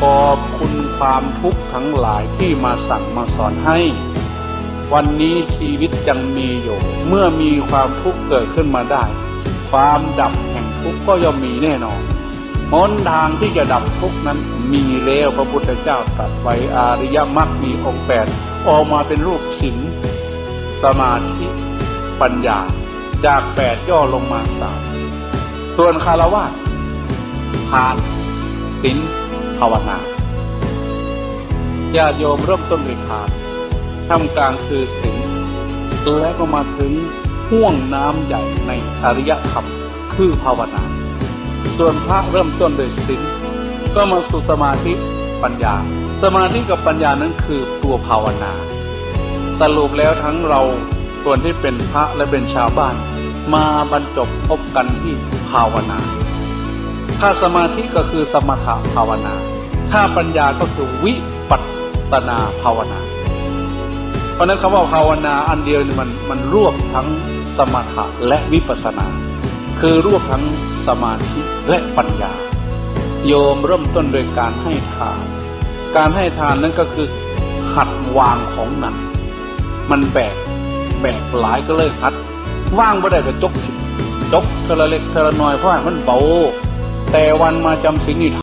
ขอบคุณความทุกข์ทั้งหลายที่มาสั่งมาสอนให้ วันนี้ชีวิตยังมีอยู่ เมื่อมีความทุกข์เกิดขึ้นมาได้ ความดับแห่งทุกข์ก็ย่อมมีแน่นอนหนทางที่จะดับทุกข์นั้นมีแล้วพระพุทธเจ้าตรัสไว้อาริยมรรคมีองค์แปดออกมาเป็นรูปศีลสมาธิปัญญาจากแปดย่อลงมาสามส่วนคารวะทานศีล ภาวนาญาติโยมเริ่มต้นด้วยทานทำกลางคือศีลและก็มาถึงห่วงน้ำใหญ่ในอริยธรรมคือภาวนา ส่วนพระเริ่มต้นด้วยศีลก็มาสู่สมาธิปัญญา สมาธิกับปัญญานั้นคือตัวภาวนาสรุปแล้วทั้งเราส่วนที่เป็นพระและเป็นชาวบ้าน มาบรรจบพบกันที่ภาวนา ถ้าสมาธิก็คือสมถะภาวนา ถ้าปัญญาก็คือวิปัสสนาภาวนา เพราะนั้นคำว่าภาวนาอันเดียวนี่มันมันรวบทั้งสมถะและวิปัสสนา คือรวบทั้งสมาธิและปัญญา โยมเริ่มต้นโดยการให้ทาน การให้ทานนั้นก็คือหัดวางของหนัก มันแบกแบกหลายก็เลยหัดว่างบ่ได้ก็จกจกเทละเล็กเทอละน้อยเพราะให้มันเบา แต่วันมาจำศีลนี่